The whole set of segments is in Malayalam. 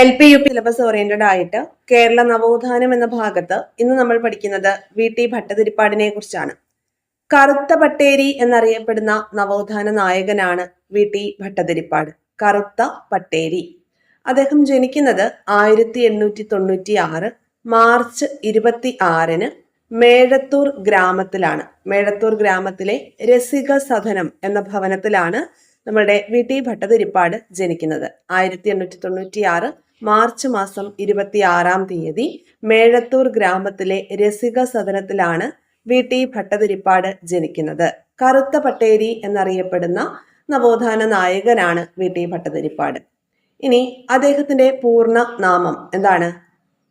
L P U P syllabus oriented ആയിട്ട് കേരള നവോത്ഥാനം എന്ന ഭാഗത്ത് ഇന്ന് നമ്മൾ പഠിക്കുന്നത് വി ടി ഭട്ടതിരിപ്പാടിനെ കുറിച്ചാണ്. കറുത്ത പട്ടേരി എന്നറിയപ്പെടുന്ന നവോത്ഥാന നായകനാണ് വി ടി ഭട്ടതിരിപ്പാട്. കറുത്ത പട്ടേരി. അദ്ദേഹം ജനിക്കുന്നത് ആയിരത്തി എണ്ണൂറ്റി തൊണ്ണൂറ്റി ആറ് മാർച്ച് ഇരുപത്തി ആറിന് മേഴത്തൂർ ഗ്രാമത്തിലാണ്. മേഴത്തൂർ ഗ്രാമത്തിലെ രസിക സദനം എന്ന ഭവനത്തിലാണ് നമ്മുടെ വി ടി ഭട്ടതിരിപ്പാട് ജനിക്കുന്നത്. ആയിരത്തി എണ്ണൂറ്റി തൊണ്ണൂറ്റി ആറ് മാർച്ച് മാസം ഇരുപത്തി ആറാം തീയതി മേഴത്തൂർ ഗ്രാമത്തിലെ രസിക സദനത്തിലാണ് വി ടി ഭട്ടതിരിപ്പാട് ജനിക്കുന്നത്. കറുത്ത പട്ടേരി എന്നറിയപ്പെടുന്ന നവോത്ഥാന നായകനാണ് വി ടി ഭട്ടതിരിപ്പാട്. ഇനി അദ്ദേഹത്തിന്റെ പൂർണ നാമം എന്താണ്?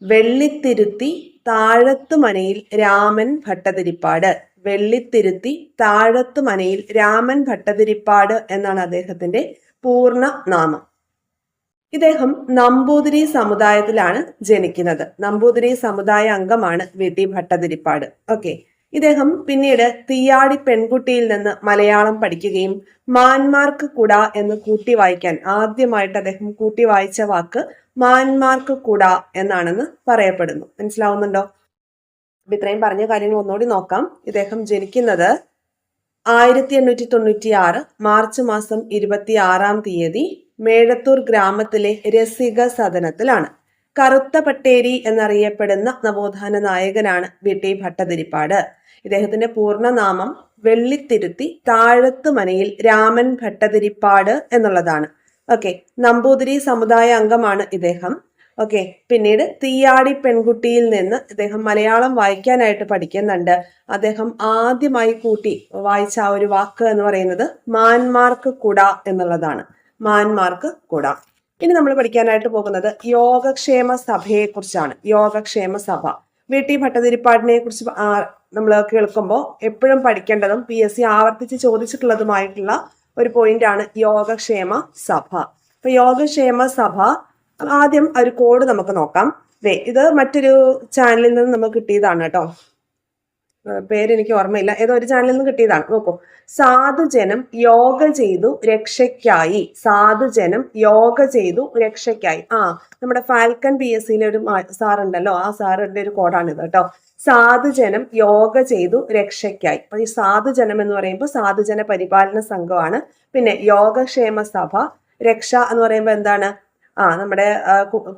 വെള്ളിത്തിരുത്തി താഴത്തുമനയിൽ രാമൻ ഭട്ടതിരിപ്പാട്. വെള്ളിത്തിരുത്തി താഴത്തുമനയിൽ രാമൻ ഭട്ടതിരിപ്പാട് എന്നാണ് അദ്ദേഹത്തിന്റെ പൂർണ നാമം. ഇദ്ദേഹം നമ്പൂതിരി സമുദായത്തിലാണ് ജനിക്കുന്നത്. നമ്പൂതിരി സമുദായ അംഗമാണ് വി. ടി. ഭട്ടതിരിപ്പാട്. ഓക്കെ. ഇദ്ദേഹം പിന്നീട് തീയാടി പെൺകുട്ടിയിൽ നിന്ന് മലയാളം പഠിക്കുകയും മാൻമാർക്ക് കുട എന്ന് കൂട്ടി വായിക്കാൻ ആദ്യമായിട്ട് അദ്ദേഹം കൂട്ടി വായിച്ച വാക്ക് മാൻമാർക്ക് കുട എന്നാണെന്ന് പറയപ്പെടുന്നു. മനസ്സിലാവുന്നുണ്ടോ? അപ്പൊ ഇത്രയും പറഞ്ഞ കാര്യങ്ങൾ ഒന്നുകൂടി നോക്കാം. ഇദ്ദേഹം ജനിക്കുന്നത് ആയിരത്തി എണ്ണൂറ്റി തൊണ്ണൂറ്റി ആറ് മാർച്ച് മാസം ഇരുപത്തി ആറാം തീയതി മേഴത്തൂർ ഗ്രാമത്തിലെ രസിക സദനത്തിലാണ്. കറുത്ത പട്ടേരി എന്നറിയപ്പെടുന്ന നവോത്ഥാന നായകനാണ് വി. ടി. ഭട്ടതിരിപ്പാട്. ഇദ്ദേഹത്തിന്റെ പൂർണനാമം വെള്ളിത്തിരുത്തി താഴത്തുമനയിൽ രാമൻ ഭട്ടതിരിപ്പാട് എന്നുള്ളതാണ്. ഓക്കെ നമ്പൂതിരി സമുദായ അംഗമാണ് ഇദ്ദേഹം. ഓക്കെ പിന്നീട് തീയാടി പെൺകുട്ടിയിൽ നിന്ന് ഇദ്ദേഹം മലയാളം വായിക്കാനായിട്ട് പഠിക്കുന്നുണ്ട്. അദ്ദേഹം ആദ്യമായി കൂട്ടി വായിച്ച ആ ഒരു വാക്ക് എന്ന് പറയുന്നത് മാൻമാർക്ക് കുട എന്നുള്ളതാണ്. മാൻമാർക്ക് കൂടാം. ഇനി നമ്മൾ പഠിക്കാനായിട്ട് പോകുന്നത് യോഗക്ഷേമ സഭയെ കുറിച്ചാണ് യോഗക്ഷേമ സഭ. വി ടി ഭട്ടതിരിപ്പാടിനെ കുറിച്ച് നമ്മൾ കേൾക്കുമ്പോൾ എപ്പോഴും പഠിക്കേണ്ടതും പി എസ് സി ആവർത്തിച്ച് ചോദിച്ചിട്ടുള്ളതുമായിട്ടുള്ള ഒരു പോയിന്റ് ആണ് യോഗക്ഷേമ സഭ. അപ്പൊ യോഗക്ഷേമ സഭ ആദ്യം ഒരു കോഡ് നമുക്ക് നോക്കാം. ഇത് മറ്റൊരു ചാനലിൽ നിന്ന് നമുക്ക് കിട്ടിയതാണ് കേട്ടോ. പേരെനിക്ക് ഓർമ്മയില്ല. ഏതോ ഒരു ചാനലിൽ നിന്ന് കിട്ടിയതാണ്. നോക്കൂ. സാധുജനം യോഗ ചെയ്തു രക്ഷയ്ക്കായി. സാധുജനം യോഗ ചെയ്തു രക്ഷയ്ക്കായി. ആ നമ്മുടെ ഫാൽക്കൺ പി എസ് സിയിലെ ഒരു സാറുണ്ടല്ലോ. ആ സാറിന്റെ ഒരു കോഡാണിത് കേട്ടോ. സാധുജനം യോഗ ചെയ്തു രക്ഷയ്ക്കായി. അപ്പൊ ഈ സാധുജനം എന്ന് പറയുമ്പോൾ സാധുജന പരിപാലന സംഘമാണ്. പിന്നെ യോഗക്ഷേമ സഭ രക്ഷ എന്ന് പറയുമ്പോൾ എന്താണ്? ആ നമ്മുടെ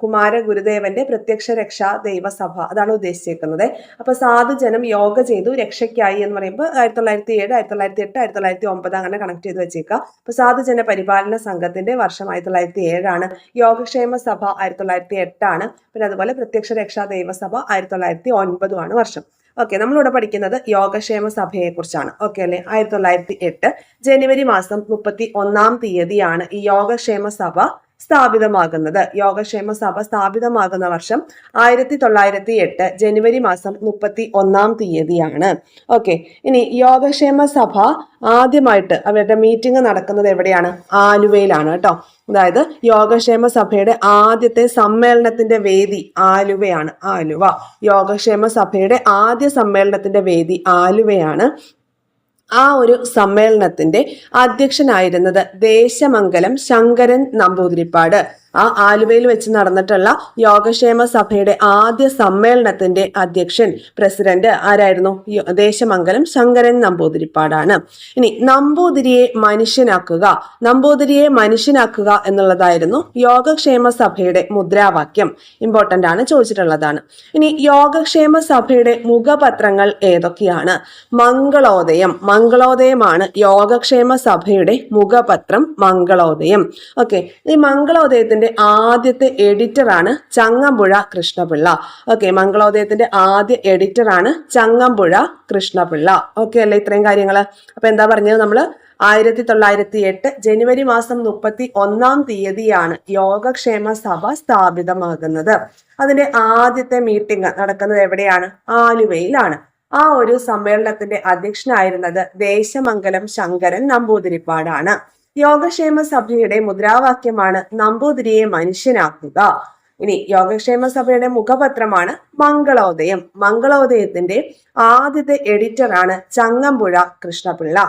കുമാര ഗുരുദേവന്റെ പ്രത്യക്ഷ രക്ഷാ ദൈവസഭ. അതാണ് ഉദ്ദേശിച്ചേക്കുന്നത്. അപ്പൊ സാധുജനം യോഗ ചെയ്തു രക്ഷയ്ക്കായി എന്ന് പറയുമ്പോൾ ആയിരത്തി തൊള്ളായിരത്തി ഏഴ് ആയിരത്തി തൊള്ളായിരത്തി എട്ട് ആയിരത്തി തൊള്ളായിരത്തി ഒമ്പത് അങ്ങനെ കണക്ട് ചെയ്ത് വെച്ചേക്കുക അപ്പൊ സാധുജന പരിപാലന സംഘത്തിന്റെ വർഷം ആയിരത്തി തൊള്ളായിരത്തി ഏഴാണ് യോഗക്ഷേമ സഭ ആയിരത്തി തൊള്ളായിരത്തി എട്ടാണ് പിന്നെ അതുപോലെ പ്രത്യക്ഷ രക്ഷാ ദൈവസഭ ആയിരത്തി തൊള്ളായിരത്തി ഒൻപതുമാണ് വർഷം. ഓക്കെ നമ്മളിവിടെ പഠിക്കുന്നത് യോഗക്ഷേമ സഭയെ കുറിച്ചാണ് ഓക്കെ അല്ലെ? ആയിരത്തി തൊള്ളായിരത്തി എട്ട് ജനുവരി മാസം മുപ്പത്തി ഒന്നാം തീയതിയാണ് ഈ യോഗക്ഷേമ സഭ സ്ഥാപിതമാകുന്നത്. യോഗക്ഷേമ സഭ സ്ഥാപിതമാകുന്ന വർഷം ആയിരത്തി തൊള്ളായിരത്തി എട്ട് ജനുവരി മാസം മുപ്പത്തി ഒന്നാം തീയതിയാണ്. ഓക്കെ ഇനി യോഗക്ഷേമ സഭ ആദ്യമായിട്ട് അവരുടെ മീറ്റിംഗ് നടക്കുന്നത് എവിടെയാണ്? ആലുവയിലാണ് കേട്ടോ. അതായത് യോഗക്ഷേമ സഭയുടെ ആദ്യത്തെ സമ്മേളനത്തിന്റെ വേദി ആലുവയാണ്. ആലുവ. യോഗക്ഷേമ സഭയുടെ ആദ്യ സമ്മേളനത്തിന്റെ വേദി ആലുവയാണ്. ആ ഒരു സമ്മേളനത്തിന്റെ അധ്യക്ഷനായിരുന്നത് ദേശമംഗലം ശങ്കരൻ നമ്പൂതിരിപ്പാട്. ആ ആലുവയിൽ വെച്ച് നടന്നിട്ടുള്ള യോഗക്ഷേമ സഭയുടെ ആദ്യ സമ്മേളനത്തിന്റെ അധ്യക്ഷൻ പ്രസിഡന്റ് ആരായിരുന്നു? ദേശമംഗലം ശങ്കരൻ നമ്പൂതിരിപ്പാടാണ്. ഇനി നമ്പൂതിരിയെ മനുഷ്യനാക്കുക നമ്പൂതിരിയെ മനുഷ്യനാക്കുക എന്നുള്ളതായിരുന്നു യോഗക്ഷേമ സഭയുടെ മുദ്രാവാക്യം. ഇമ്പോർട്ടന്റ് ആണ് ചോദിച്ചിട്ടുള്ളതാണ്. ഇനി യോഗക്ഷേമ സഭയുടെ മുഖപത്രങ്ങൾ ഏതൊക്കെയാണ്? മംഗളോദയം. മംഗളോദയമാണ് യോഗക്ഷേമ സഭയുടെ മുഖപത്രം. മംഗളോദയം. ഓക്കെ ഈ മംഗളോദയത്തിന്റെ മംഗളോദയത്തിന്റെ ആദ്യത്തെ എഡിറ്ററാണ് ചങ്ങമ്പുഴ കൃഷ്ണപിള്ള. ഓക്കെ മംഗളോദയത്തിന്റെ ആദ്യ എഡിറ്ററാണ് ചങ്ങമ്പുഴ കൃഷ്ണപിള്ള. ഓക്കെ അല്ലേ ഇത്രയും കാര്യങ്ങൾ? അപ്പൊ എന്താ പറഞ്ഞത് നമ്മൾ ആയിരത്തി തൊള്ളായിരത്തി എട്ട് ജനുവരി മാസം മുപ്പത്തി ഒന്നാം തീയതിയാണ് യോഗക്ഷേമ സഭ സ്ഥാപിതമാകുന്നത്. അതിന്റെ ആദ്യത്തെ മീറ്റിംഗ് നടക്കുന്നത് എവിടെയാണ്? ആലുവയിലാണ്. ആ ഒരു സമ്മേളനത്തിന്റെ അധ്യക്ഷനായിരുന്നത് ദേശമംഗലം ശങ്കരൻ നമ്പൂതിരിപ്പാടാണ്. യോഗക്ഷേമ സഭയുടെ മുദ്രാവാക്യമാണ് നമ്പൂതിരിയെ മനുഷ്യനാക്കുക. ഇനി യോഗക്ഷേമ സഭയുടെ മുഖപത്രമാണ് മംഗളോദയം. മംഗളോദയത്തിന്റെ ആദ്യത്തെ എഡിറ്ററാണ് ചങ്ങമ്പുഴ കൃഷ്ണപിള്ള.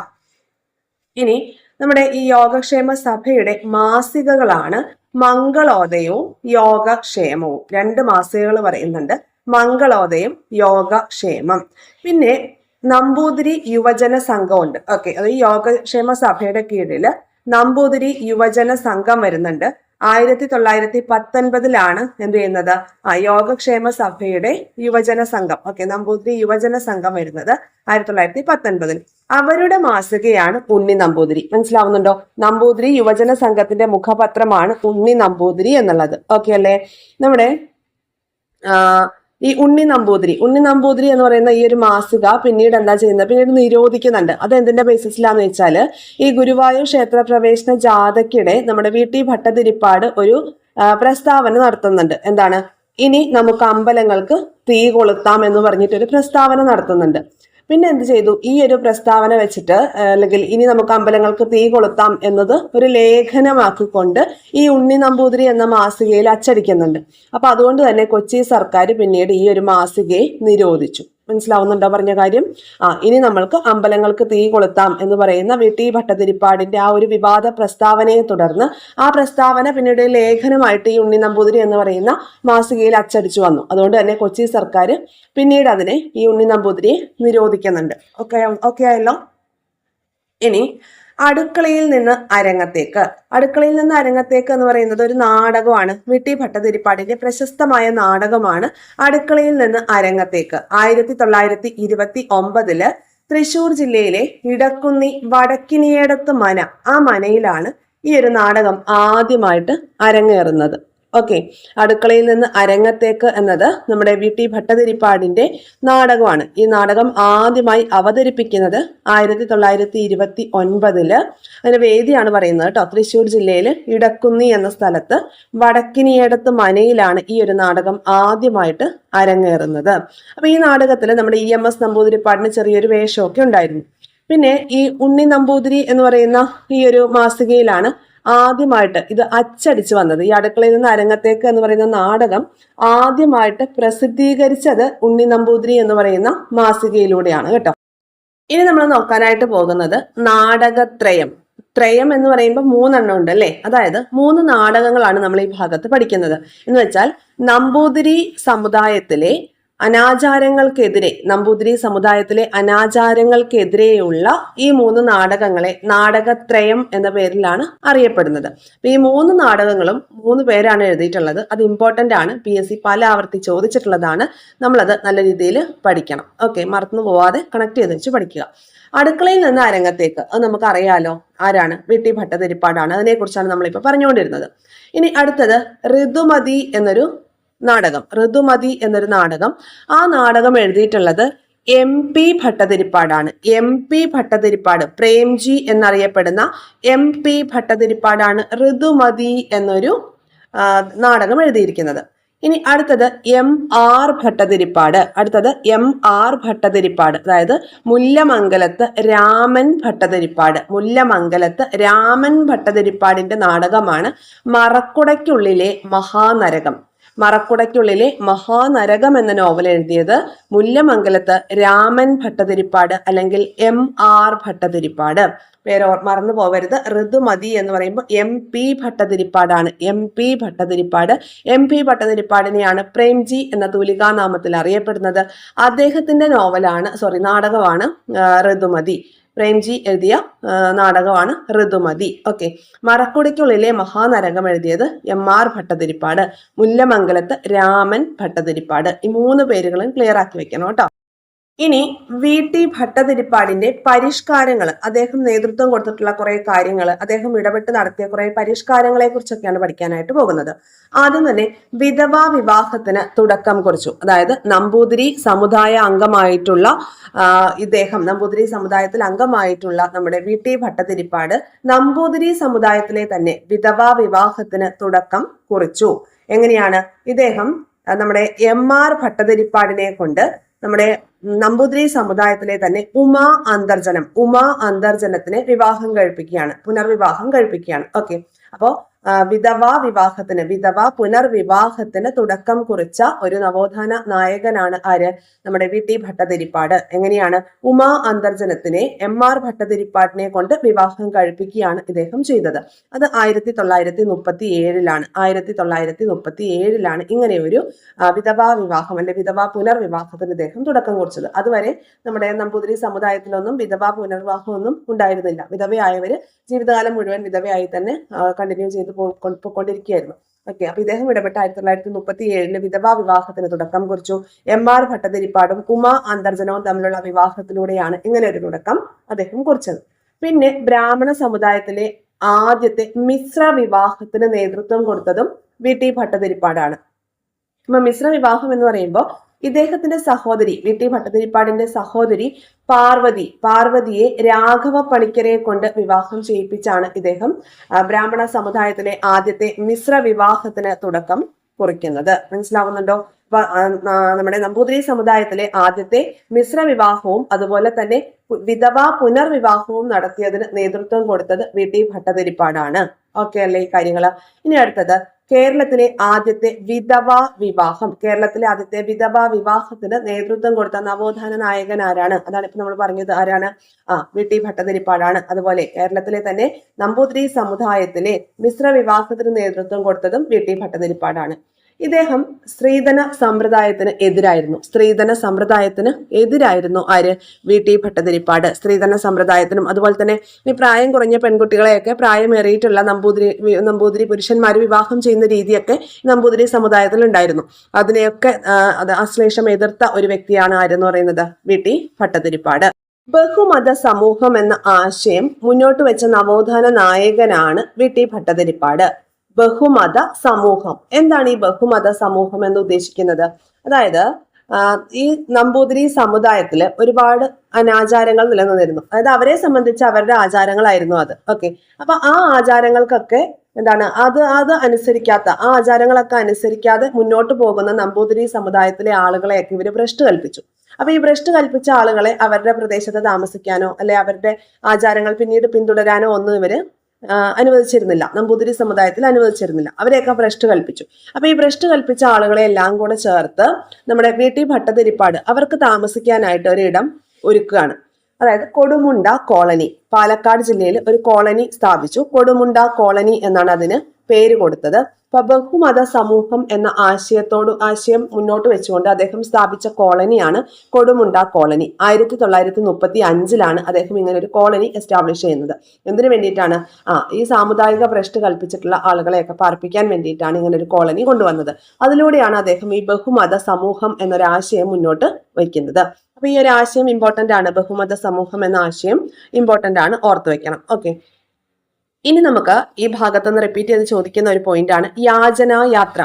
ഇനി നമ്മുടെ ഈ യോഗക്ഷേമ സഭയുടെ മാസികകളാണ് മംഗളോദയവും യോഗക്ഷേമവും. രണ്ട് മാസികകൾ പറയുന്നുണ്ട്. മംഗളോദയം യോഗക്ഷേമം. പിന്നെ നമ്പൂതിരി യുവജന സംഘമുണ്ട്. ഓക്കെ അത് യോഗക്ഷേമ സഭയുടെ കീഴിൽ നമ്പൂതിരി യുവജന സംഘം വരുന്നുണ്ട്. ആയിരത്തി തൊള്ളായിരത്തി പത്തൊൻപതിലാണ് എന്ത് ചെയ്യുന്നത്? യോഗക്ഷേമ സഭയുടെ യുവജന സംഘം. ഓക്കെ നമ്പൂതിരി യുവജന സംഘം വരുന്നത് ആയിരത്തി തൊള്ളായിരത്തി പത്തൊൻപതിൽ അവരുടെ മാസികയാണ് ഉണ്ണി നമ്പൂതിരി. മനസ്സിലാവുന്നുണ്ടോ? നമ്പൂതിരി യുവജന സംഘത്തിന്റെ മുഖപത്രമാണ് ഉണ്ണി നമ്പൂതിരി എന്നുള്ളത്. ഓക്കെ അല്ലേ? നമ്മുടെ ഈ ഉണ്ണി നമ്പൂതിരി. ഉണ്ണി നമ്പൂതിരി എന്ന് പറയുന്ന ഈ ഒരു മാസിക പിന്നീട് എന്താ ചെയ്യുന്നത്? പിന്നീട് നിരോധിക്കുന്നുണ്ട്. അത് എന്തിന്റെ ബേസിസിലാന്ന് വെച്ചാൽ ഈ ഗുരുവായൂർ ക്ഷേത്ര പ്രവേശന ജാഥയ്ക്കിടെ നമ്മുടെ വി ഭട്ടതിരിപ്പാട് ഒരു പ്രസ്താവന നടത്തുന്നുണ്ട്. എന്താണ്? ഇനി നമുക്ക് അമ്പലങ്ങൾക്ക് തീ കൊളുത്താം എന്ന് പറഞ്ഞിട്ട് ഒരു പ്രസ്താവന നടത്തുന്നുണ്ട്. പിന്നെ എന്ത് ചെയ്തു? ഈ ഒരു പ്രസ്താവന വെച്ചിട്ട് അല്ലെങ്കിൽ ഇനി നമുക്ക് അമ്പലങ്ങൾക്ക് തീ കൊളുത്താം എന്നത് ഒരു ലേഖനമാക്കിക്കൊണ്ട് ഈ ഉണ്ണി നമ്പൂതിരി എന്ന മാസികയിൽ അച്ചടിക്കുന്നുണ്ട്. അപ്പൊ അതുകൊണ്ട് തന്നെ കൊച്ചി സർക്കാർ പിന്നീട് ഈ ഒരു മാസികയെ നിരോധിച്ചു. മനസ്സിലാവുന്നുണ്ടോ പറഞ്ഞ കാര്യം? ആ ഇനി നമ്മൾക്ക് അമ്പലങ്ങൾക്ക് തീ കൊളുത്താം എന്ന് പറയുന്ന വി ടി ഭട്ടതിരിപ്പാടിന്റെ ആ ഒരു വിവാദ പ്രസ്താവനയെ തുടർന്ന് ആ പ്രസ്താവന പിന്നീട് ലേഖനമായിട്ട് ഈ ഉണ്ണി നമ്പൂതിരി എന്ന് പറയുന്ന മാസികയിൽ അച്ചടിച്ചു വന്നു. അതുകൊണ്ട് തന്നെ കൊച്ചി സർക്കാർ പിന്നീട് അതിനെ ഈ ഉണ്ണി നമ്പൂതിരിയെ നിരോധിക്കുന്നുണ്ട്. ഓക്കെ ഓക്കെ ആയല്ലോ? ഇനി അടുക്കളയിൽ നിന്ന് അരങ്ങത്തേക്ക്. അടുക്കളയിൽ നിന്ന് അരങ്ങത്തേക്ക് എന്ന് പറയുന്നത് ഒരു നാടകമാണ്. വിട്ടി ഭട്ടതിരിപ്പാടിന്റെ പ്രശസ്തമായ നാടകമാണ് അടുക്കളയിൽ നിന്ന് അരങ്ങത്തേക്ക്. ആയിരത്തി തൊള്ളായിരത്തി ഇരുപത്തി ഒമ്പതിൽ തൃശൂർ ജില്ലയിലെ ഇടക്കുന്നി വടക്കിനിയേടത്ത് മന ആ മനയിലാണ് ഈ ഒരു നാടകം ആദ്യമായിട്ട് അരങ്ങേറുന്നത്. ഓക്കെ അടുക്കളയിൽ നിന്ന് അരങ്ങത്തേക്ക് എന്നത് നമ്മുടെ വി ടി ഭട്ടതിരിപ്പാടിന്റെ നാടകമാണ്. ഈ നാടകം ആദ്യമായി അവതരിപ്പിക്കുന്നത് ആയിരത്തി തൊള്ളായിരത്തി ഇരുപത്തി ഒൻപതിൽ അതിന് വേദിയാണ് പറയുന്നത് കേട്ടോ. തൃശ്ശൂർ ജില്ലയിൽ ഇടക്കുന്നി എന്ന സ്ഥലത്ത് വടക്കിനിയടത്ത് മനയിലാണ് ഈ ഒരു നാടകം ആദ്യമായിട്ട് അരങ്ങേറുന്നത്. അപ്പൊ ഈ നാടകത്തിൽ നമ്മുടെ ഇ എം എസ് നമ്പൂതിരിപ്പാടിന് ചെറിയൊരു വേഷമൊക്കെ ഉണ്ടായിരുന്നു. പിന്നെ ഈ ഉണ്ണി നമ്പൂതിരി എന്ന് പറയുന്ന ഈ ഒരു മാസികയിലാണ് ആദ്യമായിട്ട് ഇത് അച്ചടിച്ച് വന്നത്. ഈ അടുക്കളയിൽ നിന്ന് അരങ്ങത്തേക്ക് എന്ന് പറയുന്ന നാടകം ആദ്യമായിട്ട് പ്രസിദ്ധീകരിച്ചത് ഉണ്ണി നമ്പൂതിരി എന്ന് പറയുന്ന മാസികയിലൂടെയാണ് കേട്ടോ. ഇനി നമ്മൾ നോക്കാനായിട്ട് പോകുന്നത് നാടകത്രയം. ത്രയം എന്ന് പറയുമ്പോൾ മൂന്നെണ്ണം ഉണ്ട് അല്ലേ? അതായത് മൂന്ന് നാടകങ്ങളാണ് നമ്മൾ ഈ ഭാഗത്ത് പഠിക്കുന്നത്. എന്ന് വെച്ചാൽ നമ്പൂതിരി സമുദായത്തിലെ അനാചാരങ്ങൾക്കെതിരെ നമ്പൂതിരി സമുദായത്തിലെ അനാചാരങ്ങൾക്കെതിരെയുള്ള ഈ മൂന്ന് നാടകങ്ങളെ നാടകത്രയം എന്ന പേരിലാണ് അറിയപ്പെടുന്നത്. ഈ മൂന്ന് നാടകങ്ങളും മൂന്ന് പേരാണ് എഴുതിയിട്ടുള്ളത്. അത് ഇമ്പോർട്ടന്റ് ആണ്. പി എസ് സി പല ആവർത്തി ചോദിച്ചിട്ടുള്ളതാണ്. നമ്മളത് നല്ല രീതിയിൽ പഠിക്കണം. ഓക്കെ മറന്നു പോവാതെ കണക്ട് ചെയ്ത് വെച്ച് പഠിക്കുക. അടുക്കളയിൽ നിന്ന് അരങ്ങത്തേക്ക് അത് നമുക്കറിയാലോ ആരാണ്? വിട്ടി ഭട്ടതിരിപ്പാടാണ്. അതിനെക്കുറിച്ചാണ് നമ്മളിപ്പോൾ പറഞ്ഞുകൊണ്ടിരുന്നത്. ഇനി അടുത്തത് ഋതുമതി എന്നൊരു നാടകം ഋതുമതി എന്നൊരു നാടകം. ആ നാടകം എഴുതിയിട്ടുള്ളത് എം പി ഭട്ടതിരിപ്പാടാണ്. എം പി ഭട്ടതിരിപ്പാട് പ്രേംജി എന്നറിയപ്പെടുന്ന എം പി ഭട്ടതിരിപ്പാടാണ് ഋതുമതി എന്നൊരു നാടകം എഴുതിയിരിക്കുന്നത്. ഇനി അടുത്തത് എം ആർ ഭട്ടതിരിപ്പാട്. അടുത്തത് എം ആർ ഭട്ടതിരിപ്പാട്. അതായത് മുല്ലമംഗലത്ത് രാമൻ ഭട്ടതിരിപ്പാട്. മുല്ലമംഗലത്ത് രാമൻ ഭട്ടതിരിപ്പാടിന്റെ നാടകമാണ് മറക്കുടയ്ക്കുള്ളിലെ മഹാനരകം. മറക്കുടയ്ക്കുള്ളിലെ മഹാനരകം എന്ന നോവൽ എഴുതിയത് മുല്ലമംഗലത്ത് രാമൻ ഭട്ടതിരിപ്പാട് അല്ലെങ്കിൽ എം ആർ ഭട്ടതിരിപ്പാട്. പേര് മറന്നു പോവരുത്. ഋതുമതി എന്ന് പറയുമ്പോൾ M P ഭട്ടതിരിപ്പാടാണ്. M P Bhattathiripad. M P ഭട്ടതിരിപ്പാടിനെയാണ് Premji എന്ന തൂലികാനാമത്തിൽ അറിയപ്പെടുന്നത്. അദ്ദേഹത്തിന്റെ നോവലാണ് സോറി നാടകമാണ് ഋതുമതി പ്രേംജി എഴുതിയ നാടകമാണ് ഋതുമതി. ഓക്കെ. മറക്കുടിക്കുള്ളിലെ മഹാനരകം എഴുതിയത് എം ആർ ഭട്ടതിരിപ്പാട് മുല്ലമംഗലത്ത് രാമൻ ഭട്ടതിരിപ്പാട്. ഈ മൂന്ന് പേരുകളും ക്ലിയർ ആക്കി വെക്കണം കേട്ടോ. ഇനി വി ടി ഭട്ടതിരിപ്പാടിന്റെ പരിഷ്കാരങ്ങൾ അദ്ദേഹം നേതൃത്വം കൊടുത്തിട്ടുള്ള കുറെ കാര്യങ്ങൾ അദ്ദേഹം ഇടപെട്ട് നടത്തിയ കുറെ പരിഷ്കാരങ്ങളെ കുറിച്ചൊക്കെയാണ് പഠിക്കാനായിട്ട് പോകുന്നത്. ആദ്യം തന്നെ വിധവാ വിവാഹത്തിന് തുടക്കം കുറിച്ചു. അതായത് നമ്പൂതിരി സമുദായ അംഗമായിട്ടുള്ള ഇദ്ദേഹം നമ്പൂതിരി സമുദായത്തിൽ അംഗമായിട്ടുള്ള നമ്മുടെ വി ടി ഭട്ടതിരിപ്പാട് നമ്പൂതിരി സമുദായത്തിലെ തന്നെ വിധവാ വിവാഹത്തിന് തുടക്കം കുറിച്ചു. എങ്ങനെയാണ്? ഇദ്ദേഹം നമ്മുടെ എം ആർ ഭട്ടതിരിപ്പാടിനെ കൊണ്ട് നമ്മുടെ നമ്പൂതിരി സമുദായത്തിലെ തന്നെ ഉമാ അന്തർജനം ഉമാ അന്തർജനത്തിന് വിവാഹം കഴിപ്പിക്കുകയാണ് പുനർവിവാഹം കഴിപ്പിക്കുകയാണ്. ഓക്കെ അപ്പോൾ ആ, വിധവാ വിവാഹത്തിന് വിധവാ പുനർവിവാഹത്തിന് തുടക്കം കുറിച്ച ഒരു നവോത്ഥാന നായകനാണ് ആര്? നമ്മുടെ വി. ടി. ഭട്ടതിരിപ്പാട്. എങ്ങനെയാണ്? ഉമാ അന്തർജനത്തിനെ എം. ആർ. ഭട്ടതിരിപ്പാടിനെ കൊണ്ട് വിവാഹം കഴിപ്പിക്കുകയാണ് ഇദ്ദേഹം ചെയ്തത്. അത് ആയിരത്തി തൊള്ളായിരത്തി മുപ്പത്തി ഏഴിലാണ് ആയിരത്തി തൊള്ളായിരത്തി മുപ്പത്തി ഏഴിലാണ് ഇങ്ങനെ ഒരു വിധവാ വിവാഹം അല്ലെ വിധവാ പുനർവിവാഹത്തിന് ഇദ്ദേഹം തുടക്കം കുറിച്ചത്. അതുവരെ നമ്മുടെ നമ്പൂതിരി സമുദായത്തിലൊന്നും വിധവാ പുനർവിവാഹമൊന്നും ഉണ്ടായിരുന്നില്ല. വിധവയായവര് ജീവിതകാലം മുഴുവൻ വിധവയായി തന്നെ കണ്ടിന്യൂ ചെയ്ത് പോ- കൊണ്ടിരിക്കുകയായിരുന്നു ഓക്കെ അപ്പൊ ഇദ്ദേഹം ഇടപെട്ട ആയിരത്തി തൊള്ളായിരത്തി മുപ്പത്തി ഏഴിൽ വിധവാ വിവാഹത്തിന് തുടക്കം കുറിച്ചു. എം ആർ ഭട്ടതിരിപ്പാടും ഉമാ അന്തർജനവും തമ്മിലുള്ള വിവാഹത്തിലൂടെയാണ് ഇങ്ങനെ ഒരു തുടക്കം അദ്ദേഹം കുറിച്ചത്. പിന്നെ ബ്രാഹ്മണ സമുദായത്തിലെ ആദ്യത്തെ മിശ്ര വിവാഹത്തിന് നേതൃത്വം കൊടുത്തതും വി ടി ഭട്ടതിരിപ്പാടാണ്. അപ്പൊ മിശ്ര വിവാഹം എന്ന് പറയുമ്പോൾ ഇദ്ദേഹത്തിന്റെ സഹോദരി വി ഭട്ടതിരിപ്പാടിന്റെ സഹോദരി പാർവതി പാർവതിയെ രാഘവ പണിക്കരെ കൊണ്ട് വിവാഹം ചെയ്യിപ്പിച്ചാണ് ഇദ്ദേഹം ബ്രാഹ്മണ സമുദായത്തിലെ ആദ്യത്തെ മിശ്ര വിവാഹത്തിന് തുടക്കം കുറിക്കുന്നത്. മനസ്സിലാവുന്നുണ്ടോ? നമ്മുടെ നമ്പൂതിരി സമുദായത്തിലെ ആദ്യത്തെ മിശ്ര വിവാഹവും അതുപോലെ തന്നെ വിധവാ പുനർവിവാഹവും നടത്തിയതിന് നേതൃത്വം കൊടുത്തത് വി ടി ഭട്ടതിരിപ്പാടാണ്. ഓക്കെ അല്ലേ ഈ കാര്യങ്ങൾ? ഇനി അടുത്തത്. കേരളത്തിലെ ആദ്യത്തെ വിധവ വിവാഹം. കേരളത്തിലെ ആദ്യത്തെ വിധവ വിവാഹത്തിന് നേതൃത്വം കൊടുത്ത നവോത്ഥാന നായകൻ ആരാണ്? അതാണ് ഇപ്പൊ നമ്മൾ പറഞ്ഞത് ആരാണ്? ആ വി. ടി. ഭട്ടതിരിപ്പാടാണ്. അതുപോലെ കേരളത്തിലെ തന്നെ നമ്പൂതിരി സമുദായത്തിലെ മിശ്ര വിവാഹത്തിന് നേതൃത്വം കൊടുത്തതും വി. ടി. ഭട്ടതിരിപ്പാടാണ്. ഇദ്ദേഹം സ്ത്രീധന സമ്പ്രദായത്തിന് എതിരായിരുന്നു. സ്ത്രീധന സമ്പ്രദായത്തിന് എതിരായിരുന്നു ആര്? വി. ടി. ഭട്ടതിരിപ്പാട്. സ്ത്രീധന സമ്പ്രദായത്തിനും അതുപോലെ തന്നെ ഈ പ്രായം കുറഞ്ഞ പെൺകുട്ടികളെയൊക്കെ പ്രായമേറിയിട്ടുള്ള നമ്പൂതിരി നമ്പൂതിരി പുരുഷന്മാർ വിവാഹം ചെയ്യുന്ന രീതിയൊക്കെ നമ്പൂതിരി സമുദായത്തിൽ ഉണ്ടായിരുന്നു അതിനെയൊക്കെ അത് അശ്ലേഷം എതിർത്ത ഒരു വ്യക്തിയാണ് ആരെന്ന് പറയുന്നത്? വി. ടി. ഭട്ടതിരിപ്പാട്. ബഹുമത സമൂഹം എന്ന ആശയം മുന്നോട്ട് വെച്ച നവോത്ഥാന നായകനാണ് വി. ടി. ഭട്ടതിരിപ്പാട്. ബഹുമത സമൂഹം. എന്താണ് ഈ ബഹുമത സമൂഹം എന്ന് ഉദ്ദേശിക്കുന്നത്? അതായത് ഈ നമ്പൂതിരി സമുദായത്തിൽ ഒരുപാട് അനാചാരങ്ങൾ നിലനിന്നിരുന്നു. അതായത് അവരെ സംബന്ധിച്ച് അവരുടെ ആചാരങ്ങളായിരുന്നു അത്. ഓക്കെ. അപ്പൊ ആ ആചാരങ്ങൾക്കൊക്കെ എന്താണ് അത് അത് അനുസരിക്കാത്ത ആ ആചാരങ്ങളൊക്കെ അനുസരിക്കാതെ മുന്നോട്ട് പോകുന്ന നമ്പൂതിരി സമുദായത്തിലെ ആളുകളെയൊക്കെ ഇവർ ഭ്രഷ്ട് കൽപ്പിച്ചു. അപ്പൊ ഈ ഭ്രഷ്ട് കൽപ്പിച്ച ആളുകളെ അവരുടെ പ്രദേശത്ത് താമസിക്കാനോ അല്ലെ അവരുടെ ആചാരങ്ങൾ പിന്നീട് പിന്തുടരാനോ ഒന്നും ഇവർ അനുവദിച്ചിരുന്നില്ല. നമ്പൂതിരി സമുദായത്തിൽ അനുവദിച്ചിരുന്നില്ല. അവരെയൊക്കെ ഭ്രഷ്ട് കൽപ്പിച്ചു. അപ്പൊ ഈ ഭ്രഷ്ട് കൽപ്പിച്ച ആളുകളെ എല്ലാം കൂടെ ചേർത്ത് നമ്മുടെ വി ടി ഭട്ടതിരിപ്പാട് അവർക്ക് താമസിക്കാനായിട്ട് ഒരിടം ഒരുക്കുകയാണ്. അതായത് കൊടുമുണ്ട കോളനി. പാലക്കാട് ജില്ലയിൽ ഒരു കോളനി സ്ഥാപിച്ചു. കൊടുമുണ്ട കോളനി എന്നാണ് അതിന് പേര് കൊടുത്തത്. ബഹുമത സമൂഹം എന്ന ആശയത്തോട് ആശയം മുന്നോട്ട് വെച്ചുകൊണ്ട് അദ്ദേഹം സ്ഥാപിച്ച കോളനിയാണ് കൊടുമുണ്ട കോളനി. ആയിരത്തി തൊള്ളായിരത്തി മുപ്പത്തി അഞ്ചിലാണ് അദ്ദേഹം ഇങ്ങനെ ഒരു കോളനി എസ്റ്റാബ്ലിഷ് ചെയ്യുന്നത്. എന്തിനു വേണ്ടിയിട്ടാണ്? ആ ഈ സാമുദായിക ഭ്രഷ്ട് കൽപ്പിച്ചിട്ടുള്ള ആളുകളെയൊക്കെ പാർപ്പിക്കാൻ വേണ്ടിയിട്ടാണ് ഇങ്ങനെ ഒരു കോളനി കൊണ്ടുവന്നത്. അതിലൂടെയാണ് അദ്ദേഹം ഈ ബഹുമത സമൂഹം എന്നൊരു ആശയം മുന്നോട്ട് വയ്ക്കുന്നത്. അപ്പൊ ഈ ഒരു ആശയം ഇമ്പോർട്ടന്റ് ആണ്. ബഹുമത സമൂഹം എന്ന ആശയം ഇമ്പോർട്ടന്റ് ആണ്. ഓർത്ത് വെക്കണം. ഓക്കെ ഇനി നമുക്ക് ഈ ഭാഗത്തുനിന്ന് റിപ്പീറ്റ് ചെയ്ത് ചോദിക്കുന്ന ഒരു പോയിന്റ് ആണ് യാചനാ യാത്ര.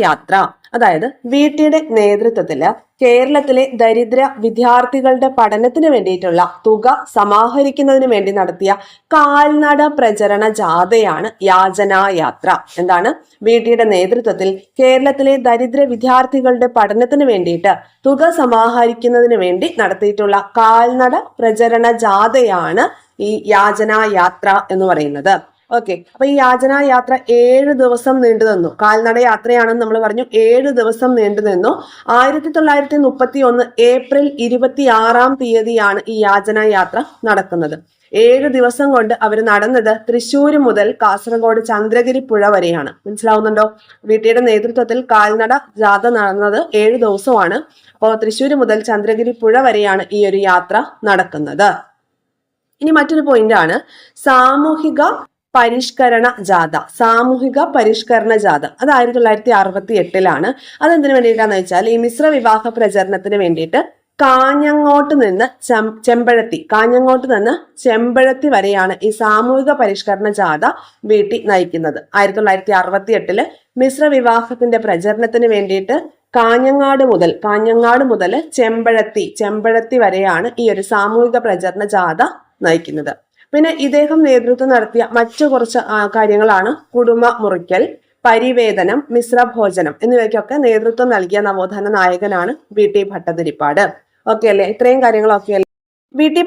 യാത്ര. അതായത് വീട്ടിയുടെ നേതൃത്വത്തിൽ കേരളത്തിലെ ദരിദ്ര വിദ്യാർത്ഥികളുടെ പഠനത്തിന് വേണ്ടിയിട്ടുള്ള തുക സമാഹരിക്കുന്നതിന് വേണ്ടി നടത്തിയ കാൽനട പ്രചരണ ജാഥയാണ് യാചനാ യാത്ര. എന്താണ്? വീട്ടിയുടെ നേതൃത്വത്തിൽ കേരളത്തിലെ ദരിദ്ര വിദ്യാർത്ഥികളുടെ പഠനത്തിന് വേണ്ടിയിട്ട് തുക സമാഹരിക്കുന്നതിന് വേണ്ടി നടത്തിയിട്ടുള്ള കാൽനട പ്രചരണ ജാഥയാണ് ഈ യാചനാ യാത്ര എന്ന് പറയുന്നത്. ഓക്കെ അപ്പൊ ഈ യാചനാ യാത്ര ഏഴ് ദിവസം നീണ്ടു നിന്നു. കാൽനട യാത്രയാണെന്ന് നമ്മൾ പറഞ്ഞു. ഏഴ് ദിവസം നീണ്ടു നിന്നു. ആയിരത്തി തൊള്ളായിരത്തി മുപ്പത്തി ഒന്ന് ഏപ്രിൽ ഇരുപത്തി ആറാം തീയതിയാണ് ഈ യാചനാ യാത്ര നടക്കുന്നത്. ഏഴ് ദിവസം കൊണ്ട് അവർ നടന്നത് തൃശ്ശൂർ മുതൽ കാസർഗോഡ് ചന്ദ്രഗിരി പുഴ വരെയാണ്. മനസ്സിലാവുന്നുണ്ടോ? വീട്ടിയുടെ നേതൃത്വത്തിൽ കാൽനട ജാഥ നടന്നത് ഏഴ് ദിവസമാണ്. അപ്പോൾ തൃശ്ശൂർ മുതൽ ചന്ദ്രഗിരി പുഴ വരെയാണ് ഈ ഒരു യാത്ര നടക്കുന്നത്. ഇനി മറ്റൊരു പോയിന്റ് ആണ്. സാമൂഹിക പരിഷ്കരണ ജാഥ. സാമൂഹിക പരിഷ്കരണ ജാഥ. അത് ആയിരത്തി തൊള്ളായിരത്തി അറുപത്തി എട്ടിലാണ് അതെന്തിനു വേണ്ടിയിട്ടാന്ന് വെച്ചാൽ ഈ മിശ്ര വിവാഹ പ്രചരണത്തിന് വേണ്ടിയിട്ട് കാഞ്ഞങ്ങോട്ട് നിന്ന് ചെമ്പഴത്തി കാഞ്ഞങ്ങോട്ട് നിന്ന് ചെമ്പഴത്തി വരെയാണ് ഈ സാമൂഹിക പരിഷ്കരണ ജാഥ വീട്ടി നയിക്കുന്നത്. ആയിരത്തി തൊള്ളായിരത്തി അറുപത്തി എട്ടിൽ മിശ്ര വിവാഹത്തിന്റെ പ്രചരണത്തിന് വേണ്ടിയിട്ട് കാഞ്ഞങ്ങാട് മുതൽ കാഞ്ഞങ്ങാട് മുതൽ ചെമ്പഴത്തി ചെമ്പഴത്തി വരെയാണ് ഈ ഒരു സാമൂഹിക പ്രചരണ ജാഥ നയിക്കുന്നത്. പിന്നെ ഇദ്ദേഹം നേതൃത്വം നടത്തിയ മറ്റു കുറച്ച് കാര്യങ്ങളാണ്. കുടുംബ മുറിക്കൽ പരിവേദനം മിശ്രഭോജനം എന്നിവയ്ക്കൊക്കെ നേതൃത്വം നൽകിയ നവോത്ഥാന നായകനാണ് വി ടി ഭട്ടതിരിപ്പാട്. ഓക്കെ അല്ലേ? ഇത്രയും കാര്യങ്ങളൊക്കെ വി ടി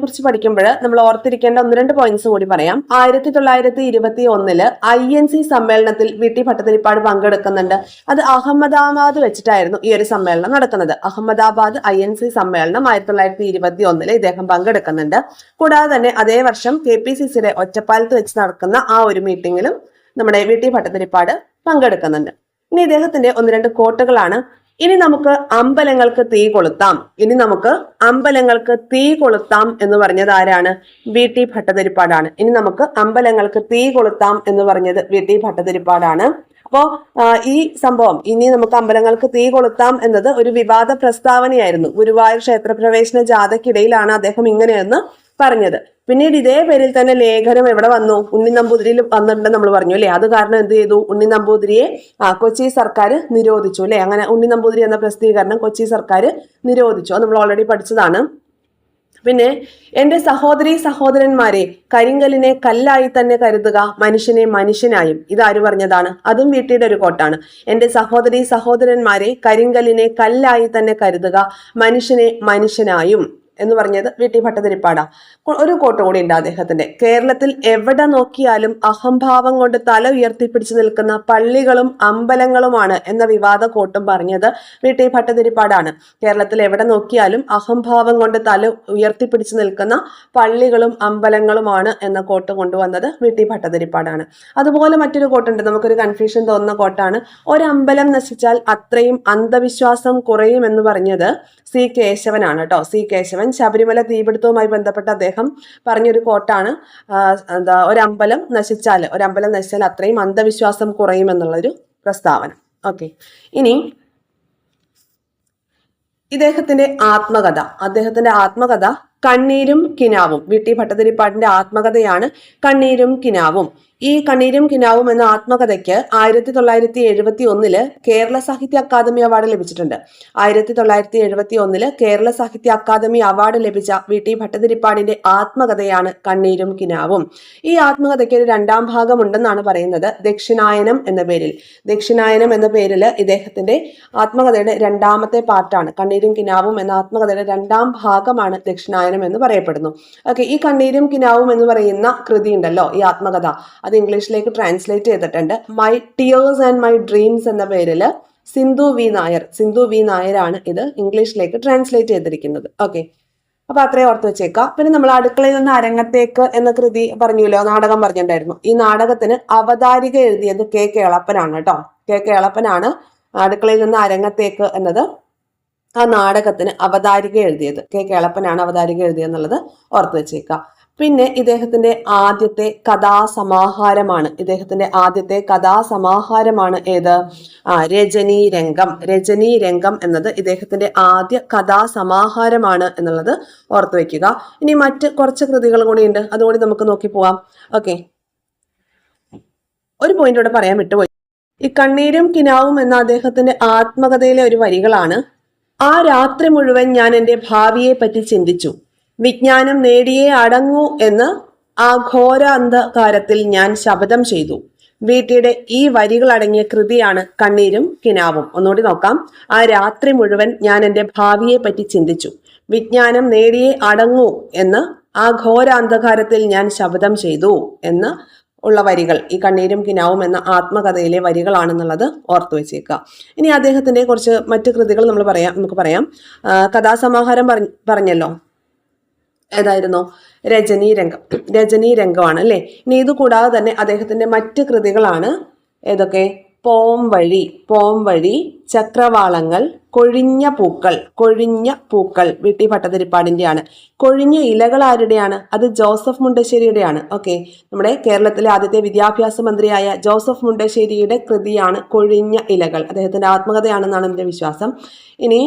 കുറിച്ച് പഠിക്കുമ്പോൾ നമ്മൾ ഓർത്തിരിക്കേണ്ട ഒന്ന് രണ്ട് പോയിന്റ്സ് കൂടി പറയാം. ആയിരത്തി തൊള്ളായിരത്തി ഇരുപത്തി ഒന്നിൽ ഐ എൻ സി സമ്മേളനത്തിൽ വി ടി ഭട്ടതിരിപ്പാട് പങ്കെടുക്കുന്നുണ്ട്. അത് അഹമ്മദാബാദ് വെച്ചിട്ടായിരുന്നു ഈ ഒരു സമ്മേളനം നടക്കുന്നത്. അഹമ്മദാബാദ് ഐ എൻ സി സമ്മേളനം ആയിരത്തി തൊള്ളായിരത്തി ഇരുപത്തി ഒന്നിൽ ഇദ്ദേഹം പങ്കെടുക്കുന്നുണ്ട്. കൂടാതെ തന്നെ അതേ വർഷം കെ പി സി സിയുടെ ഒറ്റപ്പാലത്ത് വെച്ച് നടക്കുന്ന ആ ഒരു മീറ്റിംഗിലും നമ്മുടെ വി ടി ഭട്ടതിരിപ്പാട് പങ്കെടുക്കുന്നുണ്ട്. ഇനി ഇദ്ദേഹത്തിന്റെ ഒന്ന് രണ്ട് കോട്ടുകളാണ് ഇനി നമുക്ക് അമ്പലങ്ങൾക്ക് തീ കൊളുത്താം. ഇനി നമുക്ക് അമ്പലങ്ങൾക്ക് തീ കൊളുത്താം എന്ന് പറഞ്ഞത് ആരാണ്? വി ടി ഭട്ടതിരിപ്പാടാണ്. ഇനി നമുക്ക് അമ്പലങ്ങൾക്ക് തീ കൊളുത്താം എന്ന് പറഞ്ഞത് വി ടി ഭട്ടതിരിപ്പാടാണ്. അപ്പോ ഈ സംഭവം ഇനി നമുക്ക് അമ്പലങ്ങൾക്ക് തീ കൊളുത്താം എന്നത് ഒരു വിവാദ പ്രസ്താവനയായിരുന്നു. ഗുരുവായൂർ ക്ഷേത്രപ്രവേശന ജാഥയ്ക്കിടയിലാണ് അദ്ദേഹം ഇങ്ങനെയെന്ന് പറഞ്ഞത്. പിന്നീട് ഇതേ പേരിൽ തന്നെ ലേഖനം എവിടെ വന്നു? ഉണ്ണി നമ്പൂതിരിയിൽ വന്നിട്ടുണ്ടെന്ന് നമ്മൾ പറഞ്ഞു അല്ലേ? അത് കാരണം എന്ത് ചെയ്തു? ഉണ്ണി നമ്പൂതിരിയെ ആ കൊച്ചി സർക്കാർ നിരോധിച്ചു അല്ലേ? അങ്ങനെ ഉണ്ണി നമ്പൂതിരി എന്ന പ്രസിദ്ധീകരണം കൊച്ചി സർക്കാർ നിരോധിച്ചു. അത് നമ്മൾ ഓൾറെഡി പഠിച്ചതാണ്. പിന്നെ എന്റെ സഹോദരി സഹോദരന്മാരെ കരിങ്കലിനെ കല്ലായി തന്നെ കരുതുക മനുഷ്യനെ മനുഷ്യനായും. ഇതാര് പറഞ്ഞതാണ്? അതും വീട്ടിയുടെ ഒരു കോട്ടാണ്. എന്റെ സഹോദരി സഹോദരന്മാരെ കരിങ്കലിനെ കല്ലായി തന്നെ കരുതുക മനുഷ്യനെ മനുഷ്യനായും. എന്ന് പറഞ്ഞത് വി. ടി. ഒരു കോട്ട് കൂടി ഉണ്ട് അദ്ദേഹത്തിന്റെ. കേരളത്തിൽ എവിടെ നോക്കിയാലും അഹംഭാവം കൊണ്ട് തല ഉയർത്തിപ്പിടിച്ചു നിൽക്കുന്ന പള്ളികളും അമ്പലങ്ങളുമാണ് എന്ന വിവാദ കോട്ടും പറഞ്ഞത് വി. ടി. ഭട്ടതിരിപ്പാടാണ്. കേരളത്തിൽ എവിടെ നോക്കിയാലും അഹംഭാവം കൊണ്ട് തല ഉയർത്തിപ്പിടിച്ചു നിൽക്കുന്ന പള്ളികളും അമ്പലങ്ങളുമാണ് എന്ന കോട്ട് കൊണ്ടുവന്നത് വി. ടി. ഭട്ടതിരിപ്പാടാണ്. അതുപോലെ മറ്റൊരു കോട്ടുണ്ട് നമുക്കൊരു കൺഫ്യൂഷൻ തോന്നുന്ന കോട്ടാണ് ഒരമ്പലം നശിച്ചാൽ അത്രയും അന്ധവിശ്വാസം കുറയും എന്ന് പറഞ്ഞത് സി. കേശവനാണ് കേട്ടോ. സി. കേശവൻ ശബരിമല തീപിടുത്തവുമായി ബന്ധപ്പെട്ട അദ്ദേഹം പറഞ്ഞൊരു കോട്ടാണ് എന്താ ഒരമ്പലം നശിച്ചാൽ ഒരമ്പലം നശിച്ചാൽ അത്രയും അന്ധവിശ്വാസം കുറയുമെന്നുള്ളൊരു പ്രസ്താവന. ഓക്കെ ഇനി ഇദ്ദേഹത്തിന്റെ ആത്മകഥ. അദ്ദേഹത്തിന്റെ ആത്മകഥ കണ്ണീരും കിനാവും. വി ടി ഭട്ടതിരിപ്പാടിന്റെ ആത്മകഥയാണ് കണ്ണീരും കിനാവും. ഈ കണ്ണീരും കിനാവും എന്ന ആത്മകഥയ്ക്ക് ആയിരത്തി തൊള്ളായിരത്തി എഴുപത്തി ഒന്നിൽ കേരള സാഹിത്യ അക്കാദമി അവാർഡ് ലഭിച്ചിട്ടുണ്ട്. ആയിരത്തി തൊള്ളായിരത്തി എഴുപത്തി ഒന്നിൽ കേരള സാഹിത്യ അക്കാദമി അവാർഡ് ലഭിച്ച വി ടി ഭട്ടതിരിപ്പാടിന്റെ ആത്മകഥയാണ് കണ്ണീരും കിനാവും. ഈ ആത്മകഥയ്ക്ക് ഒരു രണ്ടാം ഭാഗമുണ്ടെന്നാണ് പറയുന്നത് ദക്ഷിണായനം എന്ന പേരിൽ. ദക്ഷിണായനം എന്ന പേരിൽ ഇദ്ദേഹത്തിന്റെ ആത്മകഥയുടെ രണ്ടാമത്തെ പാർട്ടാണ് കണ്ണീരും കിനാവും എന്ന ആത്മകഥയുടെ രണ്ടാം ഭാഗമാണ് ദക്ഷിണായനം എന്ന് പറയപ്പെടുന്നു. ഓക്കെ ഈ കണ്ണീരും കിനാവും എന്ന് പറയുന്ന കൃതി ഉണ്ടല്ലോ ഈ ആത്മകഥ. അത് ഇംഗ്ലീഷിലേക്ക് ട്രാൻസ്ലേറ്റ് ചെയ്തിട്ടുണ്ട്. My tears and my dreams എന്ന പേരിൽ സിന്ധു വി നായർ സിന്ധു വി നായരാണ് ഇത് ഇംഗ്ലീഷിലേക്ക് ട്രാൻസ്ലേറ്റ് ചെയ്തിരിക്കുന്നത്. ഓക്കെ അപ്പൊ അത്രയും ഓർത്ത് വെച്ചേക്കാം. പിന്നെ നമ്മൾ അടുക്കളയിൽ നിന്ന് അരങ്ങത്തേക്ക് എന്ന കൃതി പറഞ്ഞല്ലോ നാടകം പറഞ്ഞിട്ടുണ്ടായിരുന്നു. ഈ നാടകത്തിന് അവതാരിക എഴുതിയത് കെ കേളപ്പനാണ് കേട്ടോ. കെ കേളപ്പനാണ് അടുക്കളയിൽ നിന്ന് അരങ്ങത്തേക്ക് എന്നത്. ആ നാടകത്തിന് അവതാരിക എഴുതിയത്. കെ കേളപ്പനാണ് അവതാരിക എഴുതിയെന്നുള്ളത് ഓർത്ത് വെച്ചേക്കാം. പിന്നെ ഇദ്ദേഹത്തിന്റെ ആദ്യത്തെ കഥാസമാഹാരമാണ്. ഇദ്ദേഹത്തിന്റെ ആദ്യത്തെ കഥാസമാഹാരമാണ് ഏത്? ആ രജനി രംഗം. രജനി രംഗം എന്നത് ഇദ്ദേഹത്തിന്റെ ആദ്യ കഥാസമാഹാരമാണ് എന്നുള്ളത് ഓർത്തു വെക്കുക. ഇനി മറ്റ് കുറച്ച് കൃതികൾ കൂടിയുണ്ട്. അതുകൂടി നമുക്ക് നോക്കി പോവാം. ഓക്കെ. ഒരു പോയിന്റ് ഇവിടെ പറയാൻ വിട്ടുപോയി. ഈ കണ്ണീരും കിനാവും എന്ന അദ്ദേഹത്തിന്റെ ആത്മകഥയിലെ ഒരു വരികളാണ് ആ രാത്രി മുഴുവൻ ഞാൻ എന്റെ ഭാവിയെ പറ്റി ചിന്തിച്ചു. വിജ്ഞാനം നേടിയേ അടങ്ങൂ എന്ന് ആ ഘോര അന്ധകാരത്തിൽ ഞാൻ ശപഥം ചെയ്തു. വീട്ടിയുടെ ഈ വരികളടങ്ങിയ കൃതിയാണ് കണ്ണീരും കിനാവും. ഒന്നുകൂടി നോക്കാം. ആ രാത്രി മുഴുവൻ ഞാൻ എന്റെ ഭാവിയെ പറ്റി ചിന്തിച്ചു. വിജ്ഞാനം നേടിയേ അടങ്ങൂ എന്ന് ആ ഘോര അന്ധകാരത്തിൽ ഞാൻ ശപഥം ചെയ്തു എന്ന് ഉള്ള വരികൾ. ഈ കണ്ണീരും കിനാവും എന്ന ആത്മകഥയിലെ വരികളാണെന്നുള്ളത് ഓർത്തു വെച്ചേക്കുക. ഇനി അദ്ദേഹത്തിന്റെ കുറച്ച് മറ്റു കൃതികൾ നമ്മൾ പറയാം നമുക്ക് പറയാം. കഥാസമാഹാരം പറഞ്ഞല്ലോ. ഏതായിരുന്നു? രജനീ രംഗം. രജനീ രംഗമാണ് അല്ലേ? ഇനി ഇത് കൂടാതെ തന്നെ അദ്ദേഹത്തിന്റെ മറ്റ് കൃതികളാണ് ഏതൊക്കെ? പോം വഴി പോം വഴി ചക്രവാളങ്ങൾ കൊഴിഞ്ഞ പൂക്കൾ കൊഴിഞ്ഞ പൂക്കൾ. വിട്ടി ഭട്ടതിരിപ്പാടിന്റെയാണ് കൊഴിഞ്ഞ ഇലകൾ ആരുടെയാണ്? അത് ജോസഫ് മുണ്ടശ്ശേരിയുടെയാണ്. ഓക്കെ. നമ്മുടെ കേരളത്തിലെ ആദ്യത്തെ വിദ്യാഭ്യാസ മന്ത്രിയായ ജോസഫ് മുണ്ടശ്ശേരിയുടെ കൃതിയാണ് കൊഴിഞ്ഞ ഇലകൾ. അദ്ദേഹത്തിന്റെ ആത്മകഥയാണെന്നാണ് എന്റെ വിശ്വാസം. ഇനി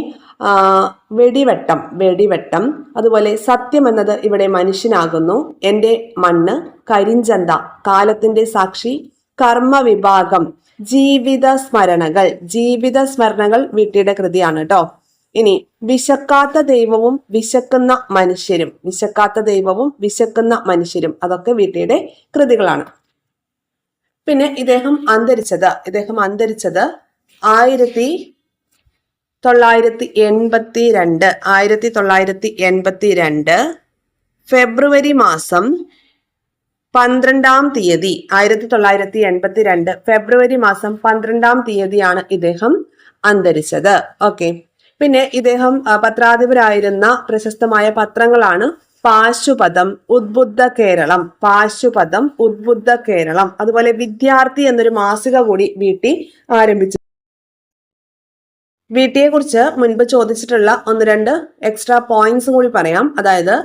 വെടിവെട്ടം വെടിവെട്ടം. അതുപോലെ സത്യം എന്നത് ഇവിടെ മനുഷ്യനാകുന്നു. എന്റെ മണ്ണ് കരിഞ്ചന്ത കാലത്തിന്റെ സാക്ഷി കർമ്മവിഭാഗം ജീവിത സ്മരണകൾ ജീവിത സ്മരണകൾ വീട്ടിയുടെ കൃതിയാണ് കേട്ടോ ഇനി വിശക്കാത്ത ദൈവവും വിശക്കുന്ന മനുഷ്യരും. വിശക്കാത്ത ദൈവവും വിശക്കുന്ന മനുഷ്യരും. അതൊക്കെ വീട്ടിയുടെ കൃതികളാണ്. പിന്നെ ഇദ്ദേഹം അന്തരിച്ചത് ഇദ്ദേഹം അന്തരിച്ചത് ആയിരത്തി തൊള്ളായിരത്തി എൺപത്തി രണ്ട് ആയിരത്തി തൊള്ളായിരത്തി എൺപത്തി രണ്ട് ഫെബ്രുവരി മാസം പന്ത്രണ്ടാം തീയതി ആയിരത്തി തൊള്ളായിരത്തി എൺപത്തി രണ്ട് ഫെബ്രുവരി മാസം പന്ത്രണ്ടാം തീയതിയാണ് ഇദ്ദേഹം അന്തരിച്ചത്. ഓക്കെ. പിന്നെ ഇദ്ദേഹം പത്രാധിപരായിരുന്ന പ്രശസ്തമായ പത്രങ്ങളാണ് പാശുപദം ഉദ്ബുദ്ധ കേരളം പാശുപദം ഉദ്ബുദ്ധ കേരളം അതുപോലെ വിദ്യാർത്ഥി എന്നൊരു മാസിക കൂടി വീട്ടി ആരംഭിച്ചു. വീട്ടിയെ കുറിച്ച് മുൻപ് ചോദിച്ചിട്ടുള്ള ഒന്ന് രണ്ട് എക്സ്ട്രാ പോയിന്റ്സ് കൂടി പറയാം. അതായത്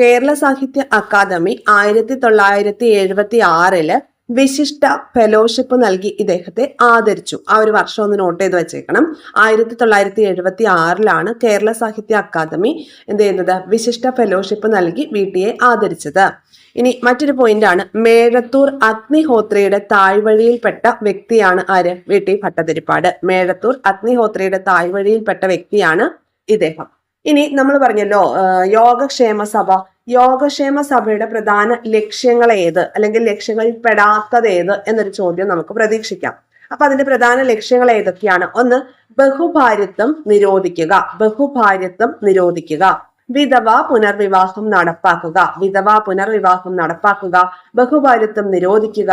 കേരള സാഹിത്യ അക്കാദമി ആയിരത്തി തൊള്ളായിരത്തി എഴുപത്തി ആറിൽ വിശിഷ്ട ഫെലോഷിപ്പ് നൽകി ഇദ്ദേഹത്തെ ആദരിച്ചു. ആ ഒരു വർഷം ഒന്ന് നോട്ട് ചെയ്ത് വെച്ചേക്കണം. ആയിരത്തി തൊള്ളായിരത്തി എഴുപത്തി ആറിലാണ് കേരള സാഹിത്യ അക്കാദമി എന്ത് ചെയ്യുന്നത്? വിശിഷ്ട ഫെലോഷിപ്പ് നൽകി വീട്ടിയെ ആദരിച്ചത്. ഇനി മറ്റൊരു പോയിന്റ് ആണ്. മേഴത്തൂർ അഗ്നിഹോത്രയുടെ താഴ്വഴിയിൽപ്പെട്ട വ്യക്തിയാണ് ആര്? V T Bhattathiripad. മേഴത്തൂർ അഗ്നിഹോത്രയുടെ താഴ്വഴിയിൽപ്പെട്ട വ്യക്തിയാണ് ഇദ്ദേഹം. ഇനി നമ്മൾ പറഞ്ഞല്ലോ യോഗക്ഷേമ സഭ യോഗക്ഷേമ സഭയുടെ പ്രധാന ലക്ഷ്യങ്ങൾ ഏത്? അല്ലെങ്കിൽ ലക്ഷ്യങ്ങളിൽ പെടാത്തത് ഏത് എന്നൊരു ചോദ്യം നമുക്ക് പ്രതീക്ഷിക്കാം. അപ്പൊ അതിന്റെ പ്രധാന ലക്ഷ്യങ്ങൾ ഏതൊക്കെയാണ്? ഒന്ന് ബഹുഭാര്യത്വം നിരോധിക്കുക. ബഹുഭാര്യത്വം നിരോധിക്കുക. വിധവ പുനർവിവാഹം നടപ്പാക്കുക. വിധവ പുനർവിവാഹം നടപ്പാക്കുക. ബഹുഭാര്യത്വം നിരോധിക്കുക.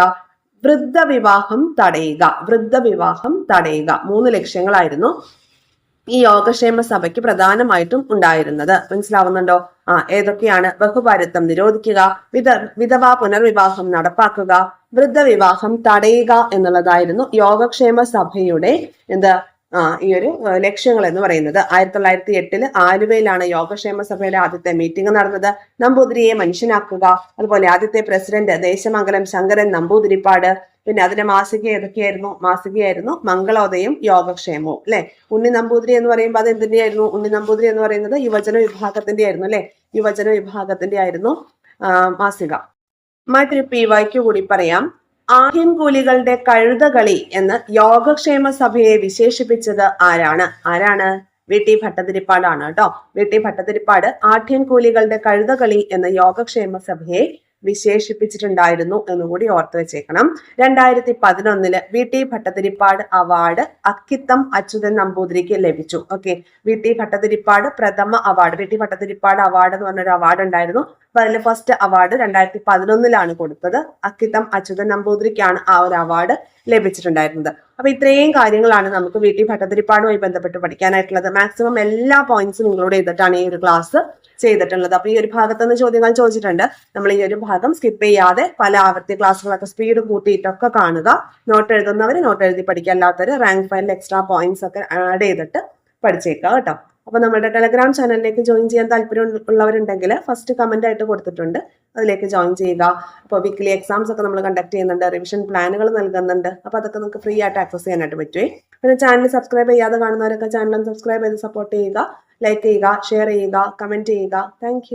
വൃദ്ധവിവാഹം തടയുക. വൃദ്ധവിവാഹം തടയുക. മൂന്ന് ലക്ഷ്യങ്ങളായിരുന്നു. ഈ യോഗക്ഷേമ സഭയ്ക്ക് പ്രധാനമായിട്ടും ഉണ്ടായിരുന്നത്. മനസ്സിലാവുന്നുണ്ടോ? ആ ഏതൊക്കെയാണ്? ബഹുഭാരത്വം നിരോധിക്കുക വിധ വിധവാ പുനർവിവാഹം നടപ്പാക്കുക വൃദ്ധവിവാഹം തടയുക എന്നുള്ളതായിരുന്നു യോഗക്ഷേമ സഭയുടെ എന്ത് ആ ഈ ഒരു ലക്ഷ്യങ്ങൾ എന്ന് പറയുന്നത്. ആയിരത്തി തൊള്ളായിരത്തി എട്ടിൽ ആലുവയിലാണ് യോഗക്ഷേമ സഭയുടെ ആദ്യത്തെ മീറ്റിംഗ് നടന്നത്. നമ്പൂതിരിയെ മനുഷ്യനാക്കുക അതുപോലെ ആദ്യത്തെ പ്രസിഡന്റ് ദേശമംഗലം ശങ്കരൻ നമ്പൂതിരിപ്പാട് പിന്നെ അതിന്റെ മാസിക ഏതൊക്കെയായിരുന്നു? മാസികയായിരുന്നു മംഗളോദയം യോഗക്ഷേമവും അല്ലെ? ഉണ്ണി നമ്പൂതിരി എന്ന് പറയുമ്പോൾ അത് എന്തിന്റെയായിരുന്നു? ഉണ്ണി നമ്പൂതിരി എന്ന് പറയുന്നത് യുവജന വിഭാഗത്തിന്റെ ആയിരുന്നു അല്ലെ? യുവജന വിഭാഗത്തിന്റെ ആയിരുന്നു മാസിക. മറ്റൊരു പി വൈക്ക് കൂടി പറയാം. ആഹ്യൻകൂലികളുടെ കഴുതകളി എന്ന് യോഗക്ഷേമ സഭയെ വിശേഷിപ്പിച്ചത് ആരാണ്? ആരാണ്? വി ടി ഭട്ടതിരിപ്പാടാണ് കേട്ടോ. വി ടി ഭട്ടതിരിപ്പാട് ആഠ്യൻകൂലികളുടെ കഴുതകളി എന്ന യോഗക്ഷേമ സഭയെ വിശേഷിപ്പിച്ചിട്ടുണ്ടായിരുന്നു എന്നുകൂടി ഓർത്തു വെച്ചേക്കണം. രണ്ടായിരത്തി പതിനൊന്നിൽ V. T. Bhattathiripad award Akkitham Achuthan നമ്പൂതിരിക്ക് ലഭിച്ചു. Okay V. ടി. ഭട്ടതിരിപ്പാട് പ്രഥമ award V. T. Bhattathiripad award എന്ന് പറഞ്ഞൊരു അവാർഡ് ഉണ്ടായിരുന്നു. അപ്പൊ അതിൽ ഫസ്റ്റ് അവാർഡ് രണ്ടായിരത്തി പതിനൊന്നിലാണ് കൊടുത്തത്. അക്കിത്തം അച്യുതൻ നമ്പൂതിരിക്കാണ് ആ ഒരു അവാർഡ് ലഭിച്ചിട്ടുണ്ടായിരുന്നത്. അപ്പൊ ഇത്രയും കാര്യങ്ങളാണ് നമുക്ക് വീട്ടിൽ ഭട്ടതിരിപ്പാടുമായി ബന്ധപ്പെട്ട് പഠിക്കാനായിട്ടുള്ളത്. മാക്സിമം എല്ലാ പോയിന്റ്സും നിങ്ങളോട് ചെയ്തിട്ടാണ് ഈ ഒരു ക്ലാസ് ചെയ്തിട്ടുള്ളത്. അപ്പൊ ഈ ഒരു ഭാഗത്ത് നിന്ന് ചോദ്യങ്ങൾ ചോദിച്ചിട്ടുണ്ട്. നമ്മൾ ഈ ഒരു ഭാഗം സ്കിപ്പ് ചെയ്യാതെ പല ആവർത്തി ക്ലാസ്സുകളൊക്കെ സ്പീഡ് കൂട്ടിയിട്ടൊക്കെ കാണുക. നോട്ട് എഴുതുന്നവർ നോട്ട് എഴുതി പഠിക്കാൻ അല്ലാത്തവർ റാങ്ക് ഫയലിൽ എക്സ്ട്രാ പോയിന്റ്സ് ഒക്കെ ആഡ് ചെയ്തിട്ട് പഠിച്ചേക്കുക കേട്ടോ. അപ്പൊ നമ്മുടെ ടെലഗ്രാം ചാനലിലേക്ക് ജോയിൻ ചെയ്യാൻ താല്പര്യം ഉള്ളവരുണ്ടെങ്കിൽ ഫസ്റ്റ് കമന്റ് ആയിട്ട് കൊടുത്തിട്ടുണ്ട്. അതിലേക്ക് ജോയിൻ ചെയ്യുക. അപ്പോൾ വീക്കിലി എക്സാംസ് ഒക്കെ നമ്മൾ കണ്ടക്ട് ചെയ്യുന്നുണ്ട്. റിവിഷൻ പ്ലാനുകൾ നൽകുന്നുണ്ട്. അപ്പോൾ അതൊക്കെ നമുക്ക് ഫ്രീ ആയിട്ട് ആക്സസ് ചെയ്യാനായിട്ട് പറ്റുമേ പിന്നെ ചാനൽ സബ്സ്ക്രൈബ് ചെയ്യാതെ കാണുന്നവരൊക്കെ ചാനൽ സബ്സ്ക്രൈബ് ചെയ്ത് സപ്പോർട്ട് ചെയ്യുക. ലൈക്ക് ചെയ്യുക ഷെയർ ചെയ്യുക കമന്റ് ചെയ്യുക. താങ്ക്